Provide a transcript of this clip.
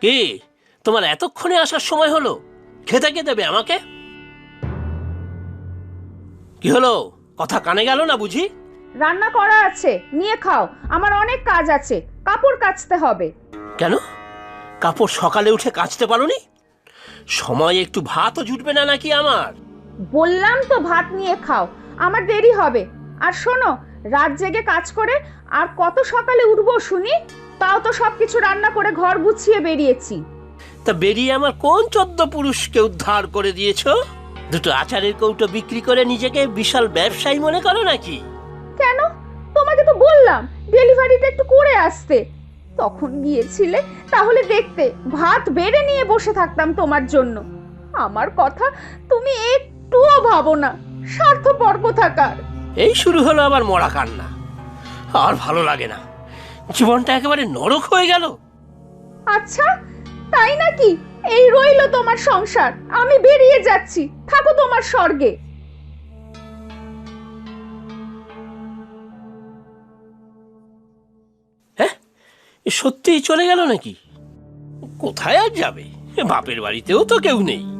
কি? তোমার এতক্ষণে আসার সময় হলো? খেতে কে দেবে আমাকে? কি হলো? কথা কানে গেল না বুঝি? রান্না করা আছে নিয়ে খাও। আমার অনেক কাজ আছে কাপড় কাচতে হবে। কেন? কাপড় সকালে উঠে কাচতে পারোনি? সময় একটু ভাতও জুটবে না নাকি আমার? বললাম তো ভাত নিয়ে খাও আমার দেরি হবে। আর শোনো রাত জেগে কাজ করে আর কত সকালে উঠবো শুনি? তাও তো সবকিছু রান্না করে ঘর গুছিয়ে বেরিয়েছি। তা বেরিয়ে আমার কোন চোদ্দ পুরুষকে উদ্ধার করে দিয়েছ? দুটো আচারের কৌটো বিক্রি করে নিজেকে বিশাল ব্যবসায়ী মনে করো নাকি? কেন? তোমাকে তো বললাম ডেলিভারিটা একটু করে আসতে। তখন গিয়েছিলে তাহলে দেখতে ভাত বেড়ে নিয়ে বসে থাকতাম তোমার জন্য। আমার কথা তুমি একটুও ভাবো না স্বার্থপর থাকার এই শুরু হলো আবার মরা কান্না। আর ভালো লাগে না। জীবনটা একেবারে নরক হয়ে গেল। আচ্ছা তাই নাকি? এই রইল তোমার সংসার। আমি বেরিয়ে যাচ্ছি। থাকো তোমার স্বর্গে। হ্যাঁ? এ সত্যিই চলে গেল নাকি? কোথায় আর যাবে? বাপের বাড়িতেও তো কেউ নেই।